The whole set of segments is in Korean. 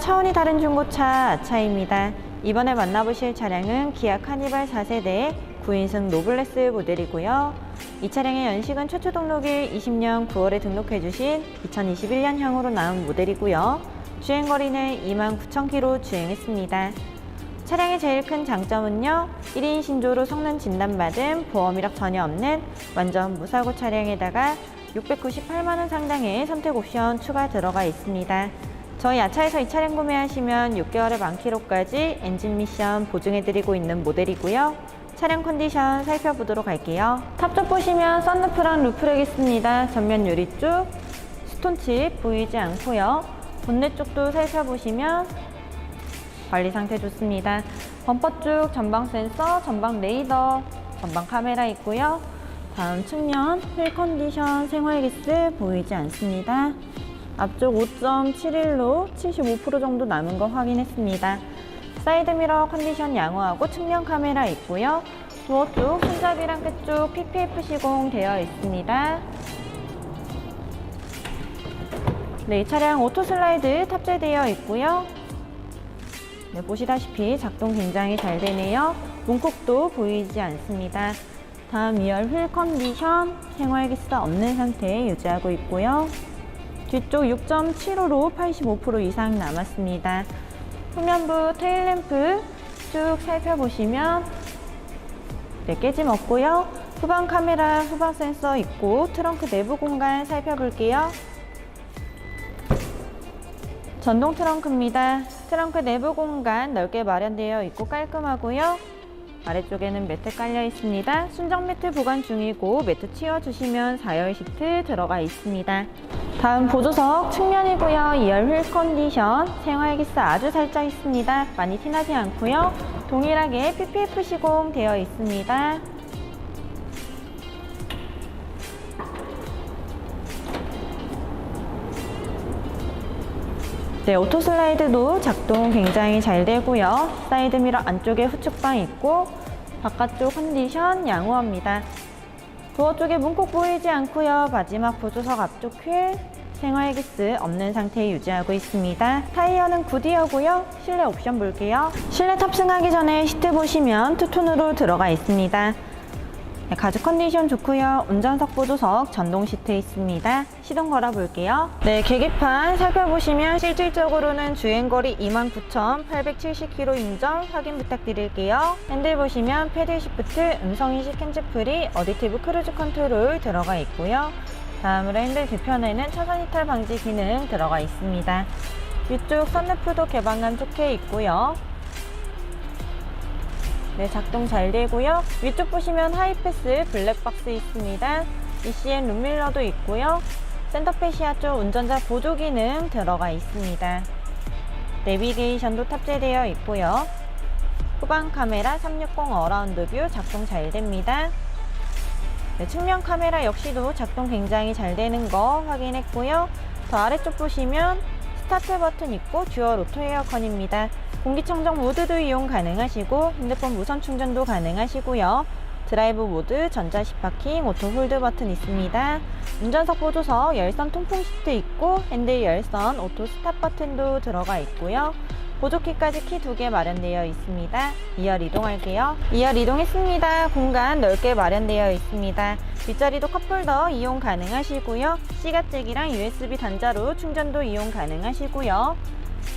차원이 다른 중고차 아차입니다. 이번에 만나보실 차량은 기아 카니발 4세대 9인승 노블레스 모델이고요. 이 차량의 연식은 최초 등록일 20년 9월에 등록해주신 2021년형으로 나온 모델이고요. 주행거리는 29,000km 주행했습니다. 차량의 제일 큰 장점은요, 1인 신조로 성능 진단받은 보험 이력 전혀 없는 완전 무사고 차량에다가 698만원 상당의 선택 옵션 추가 들어가 있습니다. 저희 야차에서 이 차량 구매하시면 6개월의 만키로까지 엔진 미션 보증해드리고 있는 모델이고요. 차량 컨디션 살펴보도록 할게요. 탑쪽 보시면 썬루프랑 루프렉 있습니다. 전면 유리 쪽 스톤칩 보이지 않고요. 본넷 쪽도 살펴보시면 관리 상태 좋습니다. 범퍼 쪽 전방 센서, 전방 레이더, 전방 카메라 있고요. 다음 측면 휠 컨디션 생활 기스 보이지 않습니다. 앞쪽 5.71로 75% 정도 남은 거 확인했습니다. 사이드 미러 컨디션 양호하고 측면 카메라 있고요. 도어 쪽 손잡이랑 끝쪽 PPF 시공 되어 있습니다. 네, 이 차량 오토 슬라이드 탑재되어 있고요. 네, 보시다시피 작동 굉장히 잘 되네요. 문콕도 보이지 않습니다. 다음 2열 휠 컨디션 생활기스 없는 상태 유지하고 있고요. 뒤쪽 6.75로 85% 이상 남았습니다. 후면부 테일램프 쭉 살펴보시면 네, 깨짐 없고요. 후방 카메라, 후방 센서 있고 트렁크 내부 공간 살펴볼게요. 전동 트렁크입니다. 트렁크 내부 공간 넓게 마련되어 있고 깔끔하고요. 아래쪽에는 매트 깔려 있습니다. 순정 매트 보관 중이고 매트 치워주시면 4열 시트 들어가 있습니다. 다음 보조석 측면이고요. 2열 휠 컨디션 생활기스 아주 살짝 있습니다. 많이 티나지 않고요. 동일하게 PPF 시공 되어 있습니다. 네, 오토 슬라이드도 작동 굉장히 잘 되고요. 사이드 미러 안쪽에 후측방 있고 바깥쪽 컨디션 양호합니다. 도어 쪽에 문콕 보이지 않고요. 마지막 보조석 앞쪽 휠 생활기스 없는 상태 유지하고 있습니다. 타이어는 구디어고요. 실내 옵션 볼게요. 실내 탑승하기 전에 시트 보시면 투톤으로 들어가 있습니다. 네, 가죽 컨디션 좋고요. 운전석 보조석 전동 시트 있습니다. 시동 걸어 볼게요. 네, 계기판 살펴보시면 실질적으로는 주행거리 29,870km인 점 확인 부탁드릴게요. 핸들 보시면 패드 시프트, 음성인식 핸즈프리, 어디티브 크루즈 컨트롤 들어가 있고요. 다음으로 핸들 뒤편에는 차선 이탈 방지 기능 들어가 있습니다. 위쪽 선루프도 개방감 좋게 있고요. 네, 작동 잘 되고요. 위쪽 보시면 하이패스 블랙박스 있습니다. ECN 룸밀러도 있고요. 센터페시아 쪽 운전자 보조 기능 들어가 있습니다. 내비게이션도 탑재되어 있고요. 후방 카메라 360 어라운드 뷰 작동 잘 됩니다. 네, 측면 카메라 역시도 작동 굉장히 잘 되는 거 확인했고요. 더 아래쪽 보시면 스타트 버튼 있고 듀얼 오토 에어컨입니다. 공기청정 모드도 이용 가능하시고 핸드폰 무선 충전도 가능하시고요. 드라이브 모드, 전자식 파킹, 오토 홀드 버튼 있습니다. 운전석 보조석, 열선 통풍 시트 있고 핸들 열선, 오토 스탑 버튼도 들어가 있고요. 보조키까지 키 두 개 마련되어 있습니다. 2열 이동할게요. 2열 이동했습니다. 공간 넓게 마련되어 있습니다. 뒷자리도 컵홀더 이용 가능하시고요. C가잭이랑 USB 단자로 충전도 이용 가능하시고요.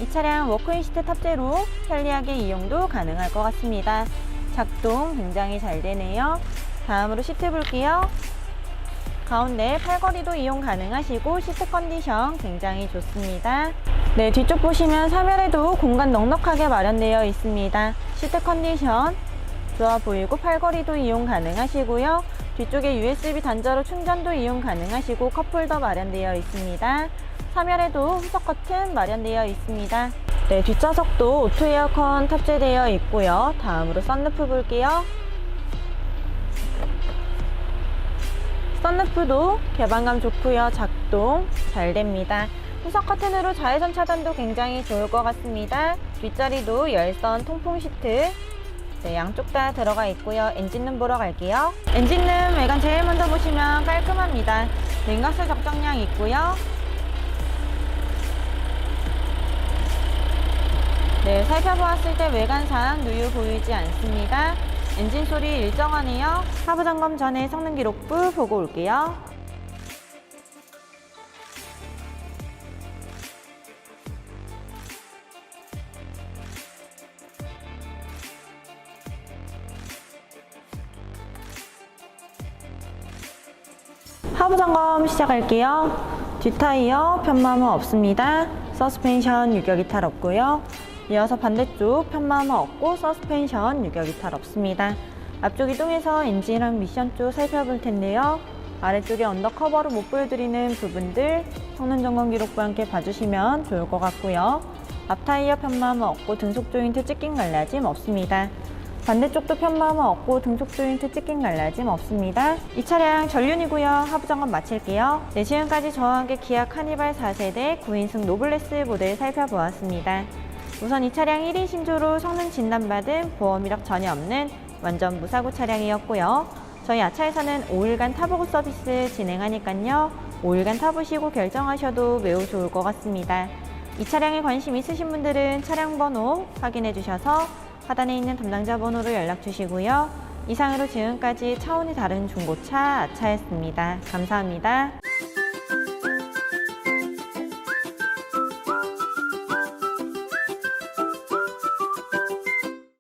이 차량 워크인 시트 탑재로 편리하게 이용도 가능할 것 같습니다. 작동 굉장히 잘 되네요. 다음으로 시트 볼게요. 가운데 팔걸이도 이용 가능하시고 시트 컨디션 굉장히 좋습니다. 네, 뒤쪽 보시면 3열에도 공간 넉넉하게 마련되어 있습니다. 시트 컨디션 좋아 보이고 팔걸이도 이용 가능하시고요. 뒤쪽에 USB 단자로 충전도 이용 가능하시고 컵홀더 마련되어 있습니다. 3열에도 후석 커튼 마련되어 있습니다. 네, 뒷좌석도 오토 에어컨 탑재되어 있고요. 다음으로 썬루프 볼게요. 썬루프도 개방감 좋고요. 작동 잘 됩니다. 후석 커튼으로 자외선 차단도 굉장히 좋을 것 같습니다. 뒷자리도 열선 통풍 시트 네, 양쪽 다 들어가 있고요. 엔진룸 보러 갈게요. 엔진룸 외관 제일 먼저 보시면 깔끔합니다. 냉각수 적정량 있고요. 네, 살펴보았을 때 외관상 누유 보이지 않습니다. 엔진 소리 일정하네요. 하부 점검 전에 성능 기록부 보고 올게요. 하부 점검 시작할게요. 뒷타이어 편마모 없습니다. 서스펜션 유격 이탈 없고요. 이어서 반대쪽 편마모 없고 서스펜션 유격 이탈 없습니다. 앞쪽 이동해서 엔진이랑 미션 쪽 살펴볼 텐데요. 아래쪽에 언더커버로 못 보여드리는 부분들 성능 점검 기록부와 함께 봐주시면 좋을 것 같고요. 앞 타이어 편마모 없고 등속 조인트 찢긴 갈라짐 없습니다. 반대쪽도 편마모 없고 등속 조인트 찢긴 갈라짐 없습니다. 이 차량 전륜이고요. 하부 점검 마칠게요. 네, 지금까지 저와 함께 기아 카니발 4세대 9인승 노블레스 모델 살펴보았습니다. 우선 이 차량 1인 신조로 성능 진단받은 보험 이력 전혀 없는 완전 무사고 차량이었고요. 저희 아차에서는 5일간 타보고 서비스 진행하니까요. 5일간 타보시고 결정하셔도 매우 좋을 것 같습니다. 이 차량에 관심 있으신 분들은 차량 번호 확인해 주셔서 하단에 있는 담당자 번호로 연락 주시고요. 이상으로 지금까지 차원이 다른 중고차 아차였습니다. 감사합니다.